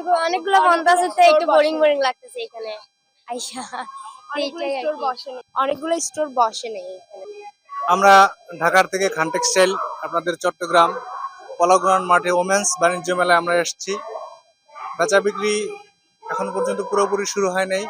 কিন্তু অনেকগুলো বন্ধ আছে তো একটু বোরিং বোরিং লাগতেছে এখানে। আইসা কি। অনেকগুলো স্টোর বসে নেই এখানে। আমরা ঢাকার থেকে খান টেক্সটাইল আপনাদের চট্টগ্রাম পলাগ্রাউন্ড মাঠে ওমেন্স বাণিজ্য মেলায় আমরা এসেছি। বেচা বিক্রি এখন পর্যন্ত পুরোপুরি শুরু হয় নাই।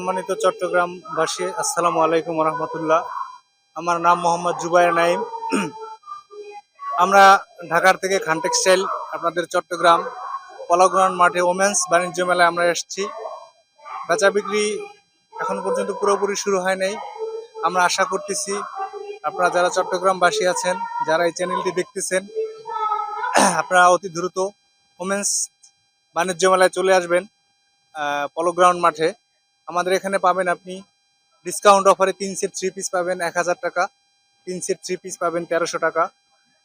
সম্মানিত চট্টগ্রামবাসী, আসসালামু আলাইকুম রহমতুল্লাহ আমার নাম মোহাম্মদ জুবাইর নাইম। আমরা ঢাকার থেকে খান টেক্সটাইল আপনাদের চট্টগ্রাম পলাগ্রাউন্ড মাঠে ওমেন্স বাণিজ্য মেলায় আমরা এসেছি। বেচা বিক্রি এখন পর্যন্ত পুরোপুরি শুরু হয় নাই। আমরা আশা করতেছি আপনারা যারা চট্টগ্রামবাসী আছেন, যারা এই চ্যানেলটি দেখতেছেন, আপনারা অতি দ্রুত ওমেন্স বাণিজ্য মেলায় চলে আসবেন পলো গ্রাউন্ড মাঠে। আমাদের এখানে পাবেন আপনি ডিসকাউন্ট অফারে তিন সেট থ্রি পিস পাবেন এক হাজার টাকা, তিন সেট থ্রি পিস পাবেন তেরোশো টাকা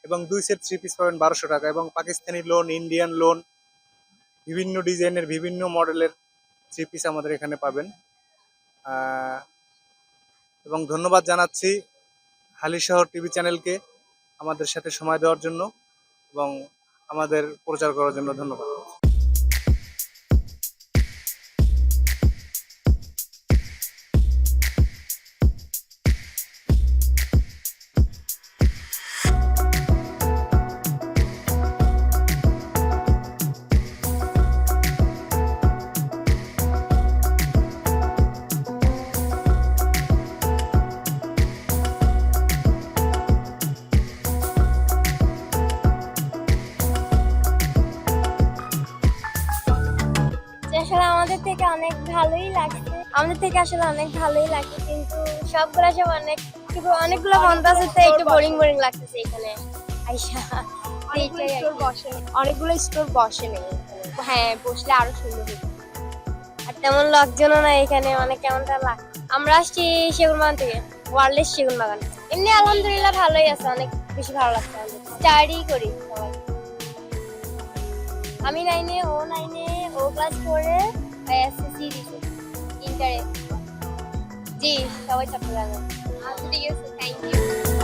এবং দুই সেট থ্রি পিস পাবেন বারোশো টাকা এবং পাকিস্তানি লোন ইন্ডিয়ান লোন বিভিন্ন ডিজাইনের, বিভিন্ন মডেলের থ্রি পিস আমাদের এখানে পাবেন। এবং ধন্যবাদ জানাচ্ছি হালিশহর টিভি চ্যানেলকে আমাদের সাথে সময় দেওয়ার জন্য এবং আমাদের প্রচার করার জন্য ধন্যবাদ। থেকে অনেক ভালোই লাগছে। আমাদের থেকে আসলে অনেক ভালোই লাগছে কিন্তু সবগুলো সব অনেক কিন্তু অনেকগুলো বন্ধ আছে তো একটু বোরিং বোরিং লাগতেছে এখানে। আইসা। অনেকগুলো স্টোর বসে নেই। হ্যাঁ বসলে আরও সুন্দর হতো। আর তেমন লোকজনও না এখানে মানে কেমনটা লাগ আমরা আসছি সেগুন বাগান থেকে ওয়ারলেস সেগুন বাগান। এমনি আলহামদুলিল্লাহ ভালোই আছে অনেক বেশি ভালো লাগছে আমাদের। স্টাডি করি সবাই। আমি নাইনে ও নাইনে ও ক্লাস ফোরে এসএসসি দিছে ইন্টারে জি সবাই ঠিক আছে থ্যাংক ইউ